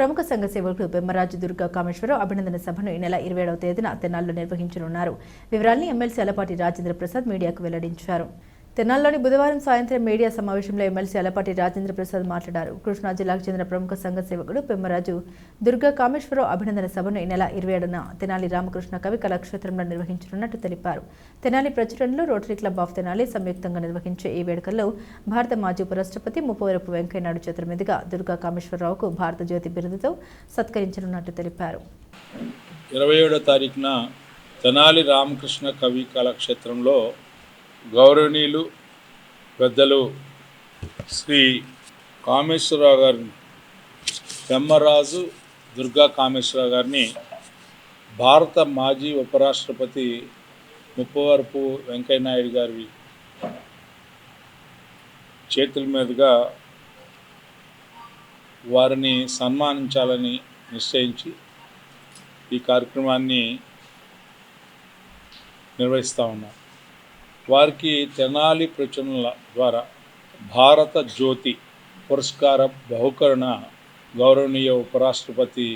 ప్రముఖ సంఘ సేవకులు బెమ్మరాజు దుర్గా కామేశ్వరరావు అభినందన సభను ఈ నెల ఇరవై ఏడవ తేదీన తెనాల్లో నిర్వహించనున్నారు. వివరాల్ని ఎమ్మెల్సీ అలపాటి రాజేంద్ర ప్రసాద్ మీడియాకు వెల్లడించారు. తెనాల్లోని బుధవారం సాయంత్రం మీడియా సమావేశంలో ఎమ్మెల్సీ అలపాటి రాజేంద్ర ప్రసాద్ మాట్లాడారు. కృష్ణా జిల్లాకు చెందిన ప్రముఖ సంఘ సేవకుడు పెమ్మరాజు దుర్గా కామేశ్వరరావు అభినందన సభను ఈ నెల ఇరవై ఏడున తెనాలి రామకృష్ణ కవి కళాక్షేత్రంలో నిర్వహించనున్నట్టు తెలిపారు. తెనాలి ప్రచురణలో రోటరీ క్లబ్ ఆఫ్ తెనాలి సంయుక్తంగా నిర్వహించే ఈ వేడుకల్లో భారత మాజీ ఉపరాష్ట్రపతి ముప్పవరపు వెంకయ్యనాయుడు చేతుల మీదుగా దుర్గా కామేశ్వరరావుకు భారత జ్యోతి బిరుదుతో సత్కరించనున్నట్టు తెలిపారు. ఇరవై ఏడో తారీఖున తెనాలి రామకృష్ణ కవి కళాక్షేత్రంలో గౌరవనీయులు పెద్దలు శ్రీ కామేశ్వరరావు గారిని పెమ్మరాజు దుర్గా కామేశ్వరరావు గారిని భారత మాజీ ఉపరాష్ట్రపతి ముప్పవరపు వెంకయ్యనాయుడు గారి చేతుల మీదుగా వారిని సన్మానించాలని నిశ్చయించి ఈ కార్యక్రమాన్ని నిర్వహిస్తూ ఉన్నాం. వారికి తెనాలి ప్రచురణల ద్వారా భారత జ్యోతి పురస్కార బహుకరణ గౌరవనీయ ఉపరాష్ట్రపతి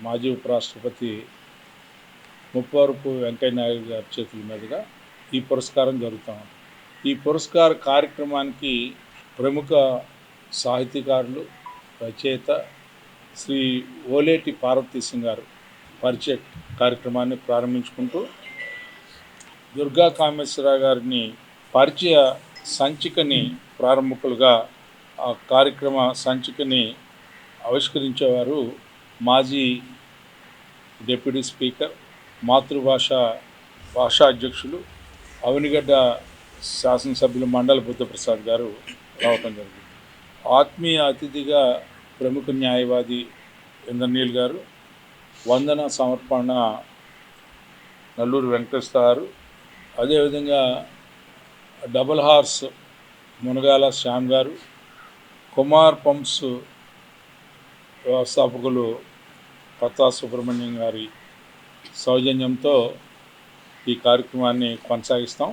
మాజీ ఉపరాష్ట్రపతి ముప్పవరపు వెంకయ్యనాయుడు గారి చేతుల మీదుగా ఈ పురస్కారం జరుగుతూ ఉంది. ఈ పురస్కార కార్యక్రమానికి ప్రముఖ సాహితీకారులు రచయిత శ్రీ ఓలేటి పార్వతీ సింగ్ గారు పరిచయ కార్యక్రమాన్ని ప్రారంభించుకుంటూ దుర్గా కామేశ్వరరావు గారిని పరిచయ సంచికని ప్రారంభకులుగా ఆ కార్యక్రమ సంచికని ఆవిష్కరించేవారు మాజీ డిప్యూటీ స్పీకర్ మాతృభాష భాషా అధ్యక్షులు అవనిగడ్డ శాసనసభ్యులు మండల బుద్ధప్రసాద్ గారు రావటం జరిగింది. ఆత్మీయ అతిథిగా ప్రముఖ న్యాయవాది ఇంద్రనీల్ గారు వందన సమర్పణ నల్లూరు వెంకటేశ్వర గారు అదేవిధంగా డబుల్ హార్స్ మునగాల శ్యామ్ గారు కుమార్ పంప్స్ వ్యవస్థాపకులు పత్తా సుబ్రహ్మణ్యం గారి సౌజన్యంతో ఈ కార్యక్రమాన్ని కొనసాగిస్తాం.